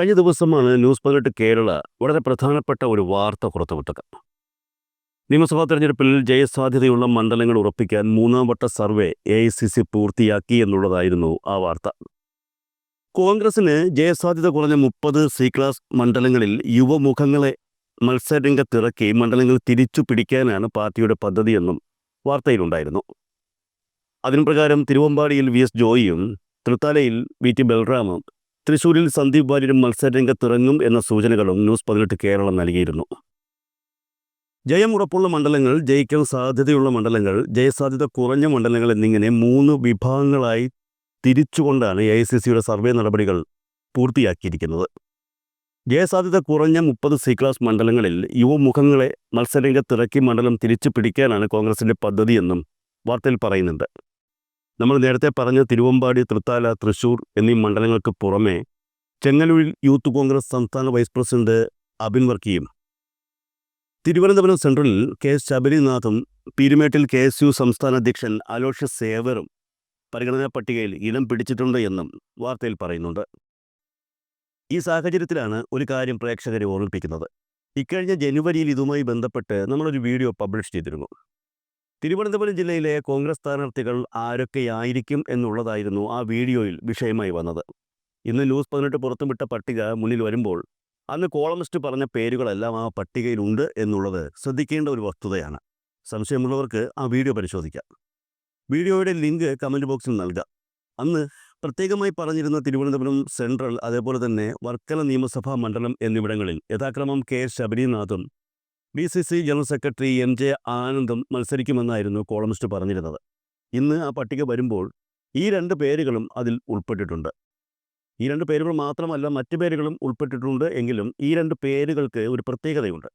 കഴിഞ്ഞ ദിവസമാണ് ന്യൂസ് പതിനെട്ട് കേരള വളരെ പ്രധാനപ്പെട്ട ഒരു വാർത്ത പുറത്തുവിട്ടത്. നിയമസഭാ തെരഞ്ഞെടുപ്പിൽ ജയസാധ്യതയുള്ള മണ്ഡലങ്ങൾ ഉറപ്പിക്കാൻ മൂന്നാം വട്ട survey A I C C പൂർത്തിയാക്കി എന്നുള്ളതായിരുന്നു ആ വാർത്ത. കോൺഗ്രസിന് ജയസാധ്യത കുറഞ്ഞ മുപ്പത് സി ക്ലാസ് മണ്ഡലങ്ങളിൽ യുവമുഖങ്ങളെ മത്സരരംഗത്തിറക്കി മണ്ഡലങ്ങൾ തിരിച്ചു പിടിക്കാനാണ് പാർട്ടിയുടെ പദ്ധതിയെന്നും വാർത്തയിലുണ്ടായിരുന്നു. അതിന് പ്രകാരം തിരുവമ്പാടിയിൽ വി. എസ്. ജോയിയും തൃത്താലയിൽ വി. ടി. ബൽറാമും തൃശൂരിൽ സന്ദീപ് വാര്യരും മത്സരരംഗത്തിറങ്ങും എന്ന സൂചനകളും ന്യൂസ് പതിനെട്ട് കേരളം നൽകിയിരുന്നു. ജയം ഉറപ്പുള്ള മണ്ഡലങ്ങൾ ജയിക്കാൻ സാധ്യതയുള്ള മണ്ഡലങ്ങൾ ജയസാധ്യത കുറഞ്ഞ മണ്ഡലങ്ങൾ എന്നിങ്ങനെ മൂന്ന് വിഭാഗങ്ങളായി തിരിച്ചുകൊണ്ടാണ് എ ഐ സി സിയുടെ സർവേ നടപടികൾ പൂർത്തിയാക്കിയിരിക്കുന്നത്. ജയസാധ്യത കുറഞ്ഞ മുപ്പത് സി ക്ലാസ് മണ്ഡലങ്ങളിൽ യുവമുഖങ്ങളെ മത്സരരംഗത്തിറക്കി മണ്ഡലം തിരിച്ചു പിടിക്കാനാണ് കോൺഗ്രസിന്റെ പദ്ധതിയെന്നും വാർത്തയിൽ പറയുന്നുണ്ട്. നമ്മൾ നേരത്തെ പറഞ്ഞ തിരുവമ്പാടി തൃത്താല തൃശൂർ എന്നീ മണ്ഡലങ്ങൾക്ക് പുറമെ ചെങ്ങന്നൂരിൽ യൂത്ത് കോൺഗ്രസ് സംസ്ഥാന വൈസ് പ്രസിഡന്റ് അബിൻ വർക്കിയും തിരുവനന്തപുരം സെൻട്രലിൽ കെ എസ് ശബരിനാഥും പീരുമേട്ടിൽ കെ എസ് യു സംസ്ഥാന അധ്യക്ഷൻ അലോഷ്യ സേവറും പരിഗണനാ പട്ടികയിൽ ഇടം പിടിച്ചിട്ടുണ്ട് എന്നും വാർത്തയിൽ പറയുന്നുണ്ട്. ഈ സാഹചര്യത്തിലാണ് ഒരു കാര്യം പ്രേക്ഷകരെ ഓർമ്മിപ്പിക്കുന്നത്. ഇക്കഴിഞ്ഞ ജനുവരിയിൽ ഇതുമായി ബന്ധപ്പെട്ട് നമ്മളൊരു വീഡിയോ പബ്ലിഷ് ചെയ്തിരുന്നു. തിരുവനന്തപുരം ജില്ലയിലെ കോൺഗ്രസ് സ്ഥാനാർത്ഥികൾ ആരൊക്കെയായിരിക്കും എന്നുള്ളതായിരുന്നു ആ വീഡിയോയിൽ വിഷയമായി വന്നത്. ഇന്ന് ന്യൂസ് പതിനെട്ട് പുറത്തുവിട്ട പട്ടിക മുന്നിൽ വരുമ്പോൾ അന്ന് കോളമിസ്റ്റ് പറഞ്ഞ പേരുകളെല്ലാം ആ പട്ടികയിലുണ്ട് എന്നുള്ളത് ശ്രദ്ധിക്കേണ്ട ഒരു വസ്തുതയാണ്. സംശയമുള്ളവർക്ക് ആ വീഡിയോ പരിശോധിക്കാം. വീഡിയോയുടെ ലിങ്ക് കമന്റ് ബോക്സിൽ നൽകാം. അന്ന് പ്രത്യേകമായി പറഞ്ഞിരുന്ന തിരുവനന്തപുരം സെൻട്രൽ അതേപോലെ തന്നെ വർക്കല നിയമസഭാ മണ്ഡലം എന്നിവിടങ്ങളിൽ യഥാക്രമം K ശബരിനാഥും B C C general secretary M J ആനന്ദും മത്സരിക്കുമെന്നായിരുന്നു കോളമിസ്റ്റ് പറഞ്ഞിരുന്നത്. ഇന്ന് ആ പട്ടിക വരുമ്പോൾ ഈ രണ്ട് പേരുകളും അതിൽ ഉൾപ്പെട്ടിട്ടുണ്ട്. ഈ രണ്ട് പേരുകൾ മാത്രമല്ല മറ്റു പേരുകളും ഉൾപ്പെട്ടിട്ടുണ്ട് എങ്കിലും ഈ രണ്ട് പേരുകൾക്ക് ഒരു പ്രത്യേകതയുണ്ട്.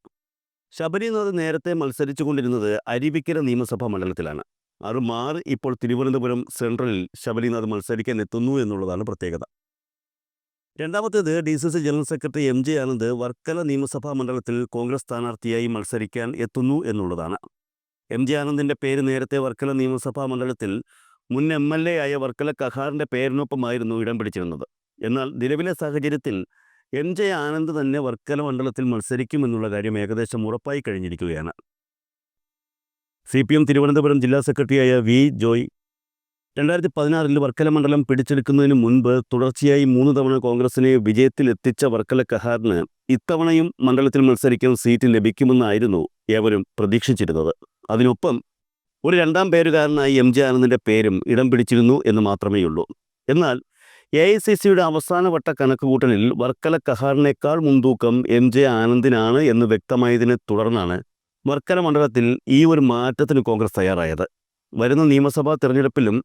ശബരിനാഥ് നേരത്തെ മത്സരിച്ചു കൊണ്ടിരുന്നത് അരുവിക്കര നിയമസഭാ മണ്ഡലത്തിലാണ്. അത് മാറി ഇപ്പോൾ തിരുവനന്തപുരം സെൻട്രലിൽ ശബരിനാഥ് മത്സരിക്കാൻ എത്തുന്നു എന്നുള്ളതാണ് പ്രത്യേകത. രണ്ടാമത്തേത് D C C general secretary M J Anand Varkala നിയമസഭാ മണ്ഡലത്തിൽ കോൺഗ്രസ് സ്ഥാനാർത്ഥിയായി മത്സരിക്കാൻ എത്തുന്നു എന്നുള്ളതാണ്. എം ജെ ആനന്ദിന്റെ പേര് നേരത്തെ വർക്കല നിയമസഭാ മണ്ഡലത്തിൽ മുൻ എം എൽ എ ആയ വർക്കല കഹാറിന്റെ പേരിനൊപ്പമായിരുന്നു ഇടം പിടിച്ചിരുന്നത്. എന്നാൽ നിലവിലെ സാഹചര്യത്തിൽ എം ജെ ആനന്ദ് തന്നെ വർക്കല മണ്ഡലത്തിൽ മത്സരിക്കുമെന്നുള്ള കാര്യം ഏകദേശം ഉറപ്പായി കഴിഞ്ഞിരിക്കുകയാണ്. സി പി എം തിരുവനന്തപുരം ജില്ലാ സെക്രട്ടറിയായ വി ജോയ് രണ്ടായിരത്തി പതിനാറിൽ വർക്കല മണ്ഡലം പിടിച്ചെടുക്കുന്നതിന് മുൻപ് തുടർച്ചയായി മൂന്ന് തവണ കോൺഗ്രസിനെ വിജയത്തിലെത്തിച്ച വർക്കല കഹാറിന് ഇത്തവണയും മണ്ഡലത്തിൽ മത്സരിക്കാൻ സീറ്റ് ലഭിക്കുമെന്നായിരുന്നു ഏവരും പ്രതീക്ഷിച്ചിരുന്നത്. അതിനൊപ്പം ഒരു രണ്ടാം പേരുകാരനായി എം ജെ ആനന്ദിന്റെ പേരും ഇടം പിടിച്ചിരുന്നു എന്ന് മാത്രമേയുള്ളൂ. എന്നാൽ എ ഐ സി സിയുടെ അവസാനവട്ട കണക്കുകൂട്ടലിൽ വർക്കല കഹാറിനേക്കാൾ മുൻതൂക്കം എം ജെ ആനന്ദിനാണ് എന്ന് വ്യക്തമായതിനെ തുടർന്നാണ് വർക്കല മണ്ഡലത്തിൽ ഈ ഒരു മാറ്റത്തിന് കോൺഗ്രസ് തയ്യാറായത്. വരുന്ന നിയമസഭാ തെരഞ്ഞെടുപ്പിലും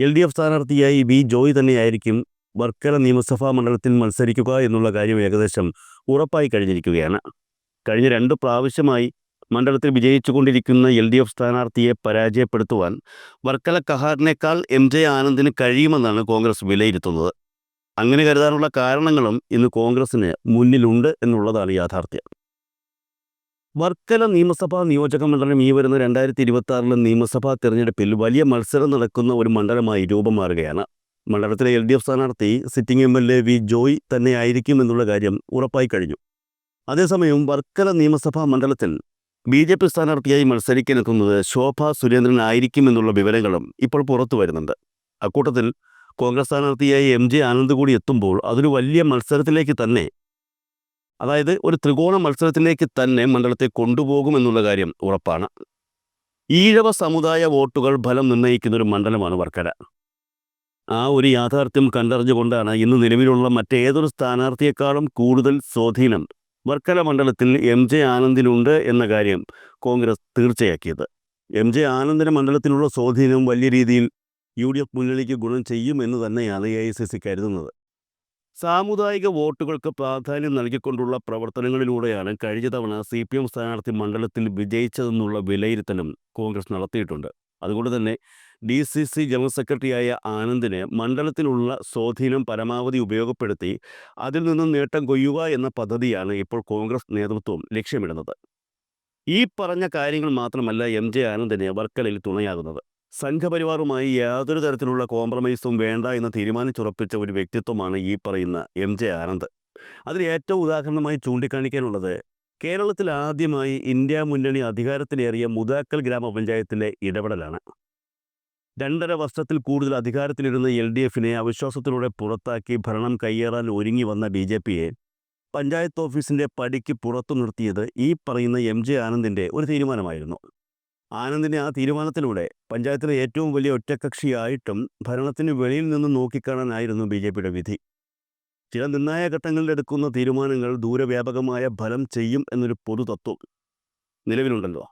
എൽ ഡി എഫ് സ്ഥാനാർത്ഥിയായി വി ജോയ് തന്നെയായിരിക്കും വർക്കല നിയമസഭാ മണ്ഡലത്തിൽ മത്സരിക്കുക എന്നുള്ള കാര്യം ഏകദേശം ഉറപ്പായി കഴിഞ്ഞിരിക്കുകയാണ്. കഴിഞ്ഞ രണ്ട് പ്രാവശ്യമായി മണ്ഡലത്തിൽ വിജയിച്ചുകൊണ്ടിരിക്കുന്ന എൽ ഡി എഫ് സ്ഥാനാർത്ഥിയെ പരാജയപ്പെടുത്തുവാൻ വർക്കല കഹാറിനേക്കാൾ എം ജെ ആനന്ദിന് കഴിയുമെന്നാണ് കോൺഗ്രസ് വിലയിരുത്തുന്നത്. അങ്ങനെ കരുതാനുള്ള കാരണങ്ങളും ഇന്ന് കോൺഗ്രസിന് മുന്നിലുണ്ട് എന്നുള്ളതാണ് യാഥാർത്ഥ്യം. വർക്കല നിയമസഭാ നിയോജക മണ്ഡലം ഈ വരുന്ന രണ്ടായിരത്തി ഇരുപത്തി ആറിലെ നിയമസഭാ തെരഞ്ഞെടുപ്പിൽ വലിയ മത്സരം നടക്കുന്ന ഒരു മണ്ഡലമായി രൂപം മാറുകയാണ്. മണ്ഡലത്തിലെ എൽ ഡി എഫ് സ്ഥാനാർത്ഥി sitting M L A V Joy തന്നെയായിരിക്കും എന്നുള്ള കാര്യം ഉറപ്പായി കഴിഞ്ഞു. അതേസമയം വർക്കല നിയമസഭാ മണ്ഡലത്തിൽ ബി ജെ പി സ്ഥാനാർത്ഥിയായി മത്സരിക്കാനെത്തുന്നത് ശോഭ സുരേന്ദ്രൻ ആയിരിക്കും എന്നുള്ള വിവരങ്ങളും ഇപ്പോൾ പുറത്തു വരുന്നുണ്ട്. അക്കൂട്ടത്തിൽ കോൺഗ്രസ് സ്ഥാനാർത്ഥിയായി എം ജെ ആനന്ദ് കൂടി എത്തുമ്പോൾ അതൊരു വലിയ മത്സരത്തിലേക്ക് തന്നെ അതായത് ഒരു ത്രികോണ മത്സരത്തിലേക്ക് തന്നെ മണ്ഡലത്തെ കൊണ്ടുപോകുമെന്നുള്ള കാര്യം ഉറപ്പാണ്. ഈഴവ സമുദായ വോട്ടുകൾ ഫലം നിർണയിക്കുന്ന ഒരു മണ്ഡലമാണ് വർക്കര ആ ഒരു യാഥാർത്ഥ്യം കണ്ടറിഞ്ഞുകൊണ്ടാണ് ഇന്ന് നിലവിലുള്ള മറ്റേതൊരു സ്ഥാനാർത്ഥിയെക്കാളും കൂടുതൽ സ്വാധീനം വർക്കല മണ്ഡലത്തിൽ എം ജെ ആനന്ദിനുണ്ട് എന്ന കാര്യം കോൺഗ്രസ് തീർച്ചയാക്കിയത്. എം ജെ ആനന്ദിന്റെ മണ്ഡലത്തിലുള്ള സ്വാധീനം വലിയ രീതിയിൽ യു ഡി എഫ് മുന്നണിക്ക് ഗുണം ചെയ്യുമെന്ന് തന്നെയാണ് എ ഐ സി സി കരുതുന്നത്. സാമുദായിക വോട്ടുകൾക്ക് പ്രാധാന്യം നൽകിക്കൊണ്ടുള്ള പ്രവർത്തനങ്ങളിലൂടെയാണ് കഴിഞ്ഞ തവണ സി പി എം സ്ഥാനാർത്ഥി മണ്ഡലത്തിൽ വിജയിച്ചതെന്നുള്ള വിലയിരുത്തലും കോൺഗ്രസ് നടത്തിയിട്ടുണ്ട്. അതുകൊണ്ട് തന്നെ ഡി സി സി ജനറൽ സെക്രട്ടറിയായ ആനന്ദിന് മണ്ഡലത്തിലുള്ള സ്വാധീനം പരമാവധി ഉപയോഗപ്പെടുത്തി അതിൽ നിന്നും നേട്ടം കൊയ്യുക എന്ന പദ്ധതിയാണ് ഇപ്പോൾ കോൺഗ്രസ് നേതൃത്വം ലക്ഷ്യമിടുന്നത്. ഈ പറഞ്ഞ കാര്യങ്ങൾ മാത്രമല്ല എം ജെ ആനന്ദിന് വർക്കലയിൽ തുണയാകുന്നത്. സംഘപരിവാറുമായി യാതൊരു തരത്തിലുള്ള കോംപ്രമൈസും വേണ്ട എന്ന് തീരുമാനിച്ചുറപ്പിച്ച ഒരു വ്യക്തിത്വമാണ് ഈ പറയുന്ന എം ജെ ആനന്ദ്. അതിൽ ഏറ്റവും ഉദാഹരണമായി ചൂണ്ടിക്കാണിക്കാനുള്ളത് കേരളത്തിൽ ആദ്യമായി ഇന്ത്യ മുന്നണി അധികാരത്തിലേറിയ മുതാക്കൽ ഗ്രാമപഞ്ചായത്തിലെ ഇടപെടലാണ്. രണ്ടര വർഷത്തിൽ കൂടുതൽ അധികാരത്തിലിരുന്ന എൽ ഡി എഫിനെ അവിശ്വാസത്തിലൂടെ പുറത്താക്കി ഭരണം കയ്യേറാൻ ഒരുങ്ങി വന്ന ബി ജെ പിയെ പഞ്ചായത്ത് ഓഫീസിന്റെ പടിക്ക് പുറത്തു നിർത്തിയത് ഈ പറയുന്ന എം ജെ ആനന്ദിന്റെ ഒരു തീരുമാനമായിരുന്നു. ആനന്ദിന്റെ ആ തീരുമാനത്തിലൂടെ പഞ്ചായത്തിലെ ഏറ്റവും വലിയ ഒറ്റക്കക്ഷിയായിട്ടും ഭരണത്തിന് വെളിയിൽ നിന്ന് നോക്കിക്കാണാനായിരുന്നു ബി ജെ പിയുടെ വിധി. ചില നിർണായക ഘട്ടങ്ങളിൽ എടുക്കുന്ന തീരുമാനങ്ങൾ ദൂരവ്യാപകമായ ഫലം ചെയ്യും എന്നൊരു പൊതു തത്വം നിലവിലുണ്ടല്ലോ.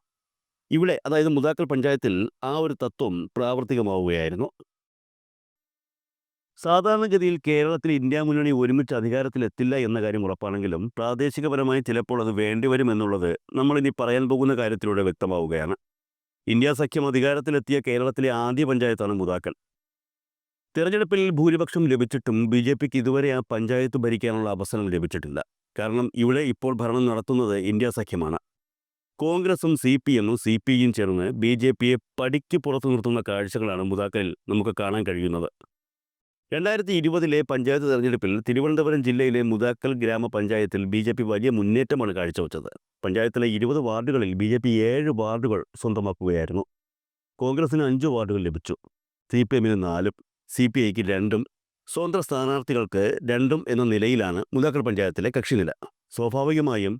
ഇവിടെ അതായത് മുതാക്കൽ പഞ്ചായത്തിൽ ആ ഒരു തത്വം പ്രാവർത്തികമാവുകയായിരുന്നു. സാധാരണഗതിയിൽ കേരളത്തിൽ ഇന്ത്യ മുന്നണി ഒരുമിച്ച് അധികാരത്തിലെത്തില്ല എന്ന കാര്യം ഉറപ്പാണെങ്കിലും പ്രാദേശികപരമായി ചിലപ്പോൾ അത് വേണ്ടിവരുമെന്നുള്ളത് നമ്മളിനി പറയാൻ പോകുന്ന കാര്യത്തിലൂടെ വ്യക്തമാവുകയാണ്. ഇന്ത്യ സഖ്യം അധികാരത്തിലെത്തിയ കേരളത്തിലെ ആദ്യ പഞ്ചായത്താണ് മുതാക്കൽ. തിരഞ്ഞെടുപ്പിൽ ഭൂരിപക്ഷം ലഭിച്ചിട്ടും ബി ജെ പിക്ക് ഇതുവരെ ആ പഞ്ചായത്ത് ഭരിക്കാനുള്ള അവസരം ലഭിച്ചിട്ടില്ല. കാരണം ഇവിടെ ഇപ്പോൾ ഭരണം നടത്തുന്നത് ഇന്ത്യ സഖ്യമാണ്. കോൺഗ്രസും സി പി എമ്മും സി പി ചേർന്ന് ബി ജെ പിയെ പടിക്ക് പുറത്തു നിർത്തുന്ന കാഴ്ചകളാണ് മുതാക്കലിൽ നമുക്ക് കാണാൻ കഴിയുന്നത്. രണ്ടായിരത്തി ഇരുപതിലെ പഞ്ചായത്ത് തെരഞ്ഞെടുപ്പിൽ തിരുവനന്തപുരം ജില്ലയിലെ മുതാക്കൽ ഗ്രാമപഞ്ചായത്തിൽ ബി ജെ പി വലിയ മുന്നേറ്റമാണ് കാഴ്ചവെച്ചത്. പഞ്ചായത്തിലെ ഇരുപത് വാർഡുകളിൽ ബി ജെ പി ഏഴ് വാർഡുകൾ സ്വന്തമാക്കുകയായിരുന്നു. കോൺഗ്രസിന് അഞ്ച് വാർഡുകൾ ലഭിച്ചു. സി പി എമ്മിന് നാലും സി പി ഐക്ക് രണ്ടും സ്വതന്ത്ര സ്ഥാനാർത്ഥികൾക്ക് രണ്ടും എന്ന നിലയിലാണ് മുതാക്കൽ പഞ്ചായത്തിലെ കക്ഷിനില. സ്വാഭാവികമായും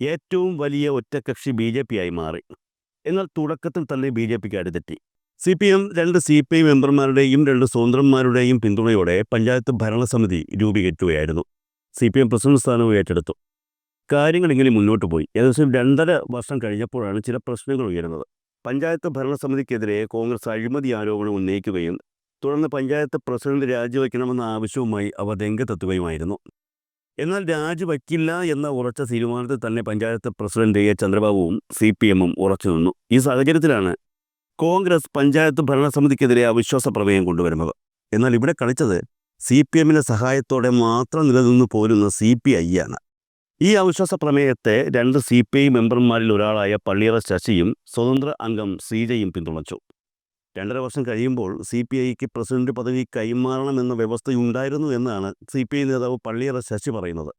ഏറ്റവും വലിയ ഒറ്റക്കക്ഷി ബി ജെ പി ആയി മാറി. എന്നാൽ തുടക്കത്തിൽ തന്നെ ബി ജെ പിക്ക് അടുത്തെറ്റി സി പി എം രണ്ട് സി പി ഐ മെമ്പർമാരുടെയും രണ്ട് സ്വതന്ത്രന്മാരുടെയും പിന്തുണയോടെ പഞ്ചായത്ത് ഭരണസമിതി രൂപീകരിക്കുകയായിരുന്നു. സി പി എം പ്രസിഡന്റ് സ്ഥാനവും ഏറ്റെടുത്തു. കാര്യങ്ങൾ ഇങ്ങനെ മുന്നോട്ട് പോയി. ഏകദേശം രണ്ടര വർഷം കഴിഞ്ഞപ്പോഴാണ് ചില പ്രശ്നങ്ങൾ ഉയരുന്നത്. പഞ്ചായത്ത് ഭരണസമിതിക്കെതിരെ കോൺഗ്രസ് അഴിമതി ആരോപണം ഉന്നയിക്കുകയും തുടർന്ന് പഞ്ചായത്ത് പ്രസിഡന്റ് രാജിവെക്കണമെന്ന ആവശ്യവുമായി അവർ രംഗത്തെത്തുകയുമായിരുന്നു. എന്നാൽ രാജിവയ്ക്കില്ല എന്ന ഉറച്ച തീരുമാനത്തിൽ തന്നെ പഞ്ചായത്ത് പ്രസിഡന്റ് എ. ചന്ദ്രബാബുവും സി പി എമ്മും ഉറച്ചു നിന്നു ഈ സാഹചര്യത്തിലാണ് കോൺഗ്രസ് പഞ്ചായത്ത് ഭരണസമിതിക്കെതിരെ അവിശ്വാസ പ്രമേയം കൊണ്ടുവരുന്നത്. എന്നാൽ ഇവിടെ കളിച്ചത് സി പി എമ്മിന്റെ സഹായത്തോടെ മാത്രം നിലനിന്ന് പോരുന്ന സി പി ഐ ആണ് ഈ അവിശ്വാസ പ്രമേയത്തെ രണ്ട് സി പി ഐ മെമ്പർമാരിൽ ഒരാളായ പള്ളിയറ ശശിയും സ്വതന്ത്ര അംഗം ശ്രീജയും പിന്തുണച്ചു. രണ്ടര വർഷം കഴിയുമ്പോൾ സി പി ഐക്ക് പ്രസിഡന്റ് പദവി കൈമാറണമെന്ന വ്യവസ്ഥയുണ്ടായിരുന്നു എന്നാണ് സി പി ഐ നേതാവ് പള്ളിയറ ശശി പറയുന്നത്.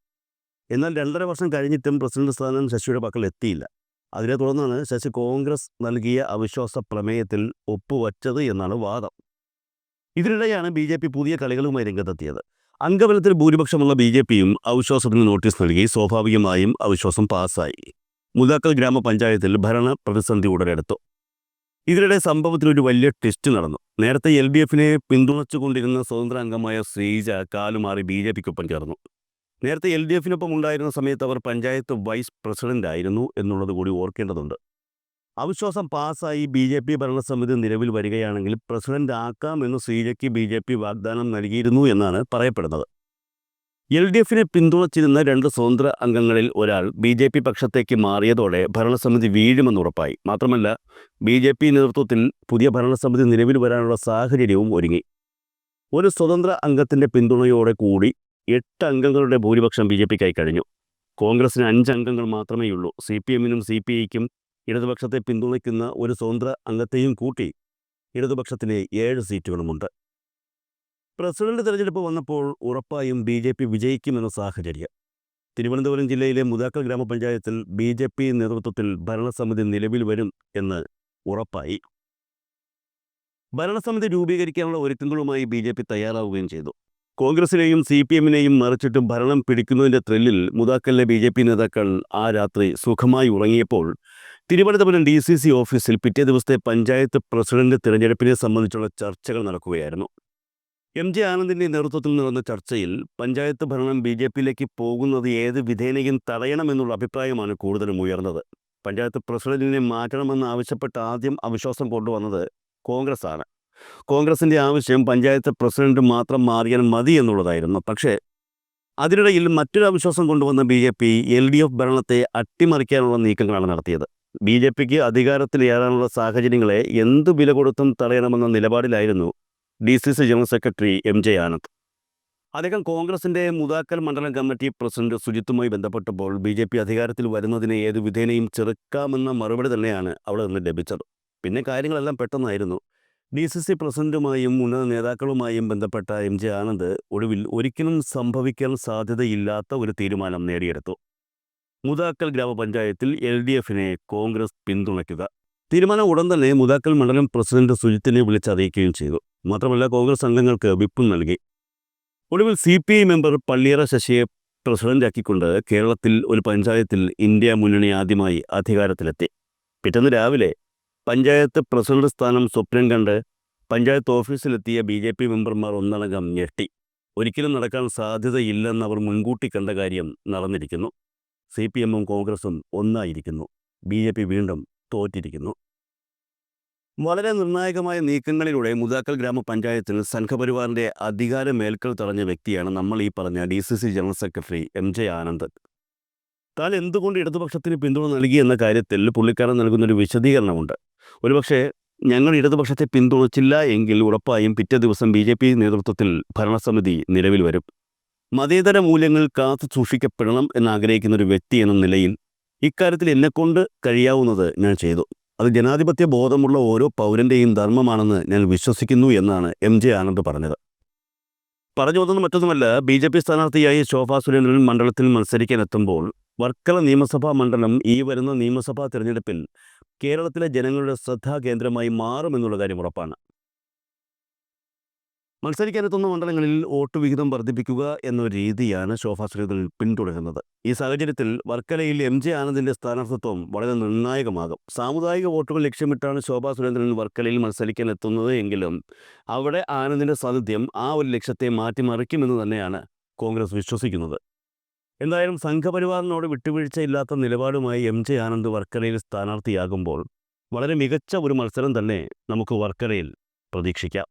എന്നാൽ രണ്ടര വർഷം കഴിഞ്ഞിട്ടും പ്രസിഡന്റ് സ്ഥാനം ശശിയുടെ പക്കൽ എത്തിയില്ല അതിനെ തുടർന്നാണ് ശശി കോൺഗ്രസ് നൽകിയ അവിശ്വാസ പ്രമേയത്തിൽ ഒപ്പുവച്ചത് എന്നാണ് വാദം. ഇതിനിടെയാണ് ബി ജെ പി പുതിയ കളികളുമായി രംഗത്തെത്തിയത്. അംഗബലത്തിൽ ഭൂരിപക്ഷമുള്ള ബി ജെ പിയും അവിശ്വാസത്തിന് നോട്ടീസ് നൽകി. സ്വാഭാവികമായും അവിശ്വാസം പാസ്സായി. മുതാക്കൽ ഗ്രാമപഞ്ചായത്തിൽ ഭരണ പ്രതിസന്ധി ഉടലെടുത്തു. ഇതിനിടെ സംഭവത്തിൽ ഒരു വലിയ ടെസ്റ്റ് നടന്നു. നേരത്തെ എൽ ഡി എഫിനെ പിന്തുണച്ചുകൊണ്ടിരുന്ന സ്വതന്ത്ര അംഗമായ ശ്രീജ കാലുമാറി ബി ജെ പിക്കൊപ്പം ചേർന്നു. നേരത്തെ എൽ ഡി എഫിനൊപ്പം ഉണ്ടായിരുന്ന സമയത്ത് അവർ പഞ്ചായത്ത് വൈസ് പ്രസിഡന്റ് ആയിരുന്നു എന്നുള്ളത് കൂടി ഓർക്കേണ്ടതുണ്ട്. അവിശ്വാസം പാസ്സായി ബി ജെ പി ഭരണസമിതി നിലവിൽ വരികയാണെങ്കിൽ പ്രസിഡന്റ് ആക്കാമെന്ന് ശ്രീജയ്ക്ക് ബി ജെ പി വാഗ്ദാനം നൽകിയിരുന്നു എന്നാണ് പറയപ്പെടുന്നത്. എൽ ഡി എഫിനെ പിന്തുണച്ചിരുന്ന രണ്ട് സ്വതന്ത്ര അംഗങ്ങളിൽ ഒരാൾ ബി ജെ പി പക്ഷത്തേക്ക് മാറിയതോടെ ഭരണസമിതി വീഴുമെന്ന് ഉറപ്പായി. മാത്രമല്ല ബി ജെ പി നേതൃത്വത്തിൽ പുതിയ ഭരണസമിതി നിലവിൽ വരാനുള്ള സാഹചര്യവും ഒരുങ്ങി. ഒരു സ്വതന്ത്ര അംഗത്തിന്റെ പിന്തുണയോടെ കൂടി എട്ട് അംഗങ്ങളുടെ ഭൂരിപക്ഷം ബി ജെ പിക്കായി കഴിഞ്ഞു. കോൺഗ്രസിന് അഞ്ച് അംഗങ്ങൾ മാത്രമേ ഉള്ളൂ സി പി എമ്മിനും സി പി ഐക്കും ഇടതുപക്ഷത്തെ പിന്തുണയ്ക്കുന്ന ഒരു സ്വതന്ത്ര അംഗത്തെയും കൂട്ടി ഇടതുപക്ഷത്തിന് ഏഴ് സീറ്റുകളുമുണ്ട്. പ്രസിഡന്റ് തെരഞ്ഞെടുപ്പ് വന്നപ്പോൾ ഉറപ്പായും ബി ജെ പി വിജയിക്കുമെന്ന സാഹചര്യം. തിരുവനന്തപുരം ജില്ലയിലെ മുതാക്കൽ ഗ്രാമപഞ്ചായത്തിൽ ബി ജെ പി നേതൃത്വത്തിൽ ഭരണസമിതി നിലവിൽ വരും എന്ന് ഉറപ്പായി. ഭരണസമിതി രൂപീകരിക്കാനുള്ള ഒരുക്കങ്ങളുമായി ബി ജെ പി തയ്യാറാവുകയും ചെയ്തു. കോൺഗ്രസിനെയും സി പി എമ്മിനെയും മറിച്ചിട്ടും ഭരണം പിടിക്കുന്നതിന്റെ ത്രില്ലിൽ മുതാക്കലിലെ ബി ജെ പി നേതാക്കൾ ആ രാത്രി സുഖമായി ഉറങ്ങിയപ്പോൾ തിരുവനന്തപുരം ഡി സി സി ഓഫീസിൽ പിറ്റേ ദിവസത്തെ പഞ്ചായത്ത് പ്രസിഡന്റ് തിരഞ്ഞെടുപ്പിനെ സംബന്ധിച്ചുള്ള ചർച്ചകൾ നടക്കുകയായിരുന്നു. എം ജെ ആനന്ദിന്റെ നേതൃത്വത്തിൽ നടന്ന ചർച്ചയിൽ പഞ്ചായത്ത് ഭരണം ബി ജെ പിയിലേക്ക് പോകുന്നത് ഏത് വിധേനയും തടയണമെന്നുള്ള അഭിപ്രായമാണ് കൂടുതലും ഉയർന്നത്. പഞ്ചായത്ത് പ്രസിഡന്റിനെ മാറ്റണമെന്ന് ആവശ്യപ്പെട്ട് ആദ്യം അവിശ്വാസം കൊണ്ടുവന്നത് കോൺഗ്രസ് ആണ് കോൺഗ്രസിന്റെ ആവശ്യം പഞ്ചായത്ത് പ്രസിഡന്റ് മാത്രം മാറിയാൽ മതി എന്നുള്ളതായിരുന്നു. പക്ഷേ അതിനിടയിൽ മറ്റൊരു അവിശ്വാസം കൊണ്ടുവന്ന B J P L D F ഭരണത്തെ അട്ടിമറിക്കാനുള്ള നീക്കങ്ങളാണ് നടത്തിയത്. ബി ജെ പിക്ക് അധികാരത്തിലേറാനുള്ള സാഹചര്യങ്ങളെ എന്തു വില കൊടുത്തും തടയണമെന്ന നിലപാടിലായിരുന്നു D C C general secretary M J Anand. അദ്ദേഹം കോൺഗ്രസിന്റെ മുതാക്കൽ മണ്ഡലം കമ്മിറ്റി പ്രസിഡന്റ് സുജിത്തുമായി ബന്ധപ്പെട്ടപ്പോൾ ബി ജെ പി അധികാരത്തിൽ വരുന്നതിനെ ഏതു വിധേനയും ചെറുക്കാമെന്ന മറുപടി തന്നെയാണ് അവിടെ നിന്ന് ലഭിച്ചത്. പിന്നെ കാര്യങ്ങളെല്ലാം പെട്ടെന്നായിരുന്നു. ഡി സി സി പ്രസിഡന്റുമായും ഉന്നത നേതാക്കളുമായും ബന്ധപ്പെട്ട എം ജെ ആനന്ദ് ഒടുവിൽ ഒരിക്കലും സംഭവിക്കാൻ സാധ്യതയില്ലാത്ത ഒരു തീരുമാനം നേടിയെടുത്തു. മുതാക്കൽ ഗ്രാമപഞ്ചായത്തിൽ എൽ ഡി എഫിനെ കോൺഗ്രസ് പിന്തുണയ്ക്കുക. തീരുമാനം ഉടൻ തന്നെ മുതാക്കൽ മണ്ഡലം പ്രസിഡന്റ് സുജിത്തിനെ വിളിച്ചറിയിക്കുകയും ചെയ്തു. മാത്രമല്ല കോൺഗ്രസ് അംഗങ്ങൾക്ക് വിപ്പും നൽകി. ഒടുവിൽ C P I member Palliyara ശശിയെ പ്രസിഡന്റാക്കിക്കൊണ്ട് കേരളത്തിൽ ഒരു പഞ്ചായത്തിൽ ഇന്ത്യ മുന്നണി ആദ്യമായി അധികാരത്തിലെത്തി. പിറ്റേന്ന് രാവിലെ പഞ്ചായത്ത് പ്രസിഡന്റ് സ്ഥാനം സ്വപ്നം കണ്ട് പഞ്ചായത്ത് ഓഫീസിലെത്തിയ ബി ജെ പി മെമ്പർമാർ ഒന്നടങ്കം ഞെട്ടി. ഒരിക്കലും നടക്കാൻ സാധ്യതയില്ലെന്ന് അവർ മുൻകൂട്ടി കണ്ട കാര്യം നടന്നിരിക്കുന്നു. സി പി എമ്മും കോൺഗ്രസും ഒന്നായിരിക്കുന്നു. ബി ജെ പി വീണ്ടും തോറ്റിരിക്കുന്നു. വളരെ നിർണായകമായ നീക്കങ്ങളിലൂടെ മുതാക്കൽ ഗ്രാമപഞ്ചായത്തിൽ സംഘപരിവാറിന്റെ അധികാര മേൽക്കൽ തടഞ്ഞ വ്യക്തിയാണ് നമ്മൾ ഈ പറഞ്ഞ D C C general secretary M J Anand താൻ എന്തുകൊണ്ട് ഇടതുപക്ഷത്തിന് പിന്തുണ നൽകി എന്ന കാര്യത്തിൽ പുള്ളിക്കാരൻ നൽകുന്നൊരു വിശദീകരണമുണ്ട്. ഒരുപക്ഷെ ഞങ്ങൾ ഇടതുപക്ഷത്തെ പിന്തുണച്ചില്ല എങ്കിൽ ഉറപ്പായും പിറ്റേ ദിവസം ബി ജെ പി നേതൃത്വത്തിൽ ഭരണസമിതി നിലവിൽ വരും. മതേതര മൂല്യങ്ങൾ കാത്തു സൂക്ഷിക്കപ്പെടണം എന്നാഗ്രഹിക്കുന്ന ഒരു വ്യക്തി എന്ന നിലയിൽ ഇക്കാര്യത്തിൽ എന്നെക്കൊണ്ട് കഴിയാവുന്നത് ഞാൻ ചെയ്തു. അത് ജനാധിപത്യ ബോധമുള്ള ഓരോ പൗരന്റെയും ധർമ്മമാണെന്ന് ഞാൻ വിശ്വസിക്കുന്നു എന്നാണ് എം ജെ ആനന്ദ് പറഞ്ഞത്. പറഞ്ഞു വന്നത് മറ്റൊന്നുമല്ല ബി ജെ പി സ്ഥാനാർത്ഥിയായി ശോഭാ സുരേന്ദ്രൻ മണ്ഡലത്തിൽ മത്സരിക്കാനെത്തുമ്പോൾ വർക്കല നിയമസഭാ മണ്ഡലം ഈ വരുന്ന നിയമസഭാ തിരഞ്ഞെടുപ്പിൽ കേരളത്തിലെ ജനങ്ങളുടെ ശ്രദ്ധാകേന്ദ്രമായി മാറുമെന്നുള്ള കാര്യം ഉറപ്പാണ്. മത്സരിക്കാനെത്തുന്ന മണ്ഡലങ്ങളിൽ വോട്ട് വിഹിതം വർദ്ധിപ്പിക്കുക എന്ന രീതിയാണ് ശോഭാ സുരേന്ദ്രൻ പിന്തുടരുന്നത്. ഈ സാഹചര്യത്തിൽ വർക്കലയിൽ എം ജെ ആനന്ദിന്റെ സ്ഥാനാർത്ഥിത്വം വളരെ നിർണായകമാകും. സാമുദായിക വോട്ടുകൾ ലക്ഷ്യമിട്ടാണ് ശോഭാ സുരേന്ദ്രൻ വർക്കലയിൽ മത്സരിക്കാൻ എത്തുന്നത് എങ്കിലും അവിടെ ആനന്ദിന്റെ സാന്നിധ്യം ആ ഒരു ലക്ഷ്യത്തെ മാറ്റിമറിക്കുമെന്ന് തന്നെയാണ് കോൺഗ്രസ് വിശ്വസിക്കുന്നത്. എന്തായാലും സംഘപരിവാറിനോട് വിട്ടുവീഴ്ചയില്ലാത്ത നിലപാടുമായി എം ജെ ആനന്ദ് വർക്കലയിൽ സ്ഥാനാർത്ഥിയാകുമ്പോൾ വളരെ മികച്ച ഒരു മത്സരം തന്നെ നമുക്ക് വർക്കലയിൽ പ്രതീക്ഷിക്കാം.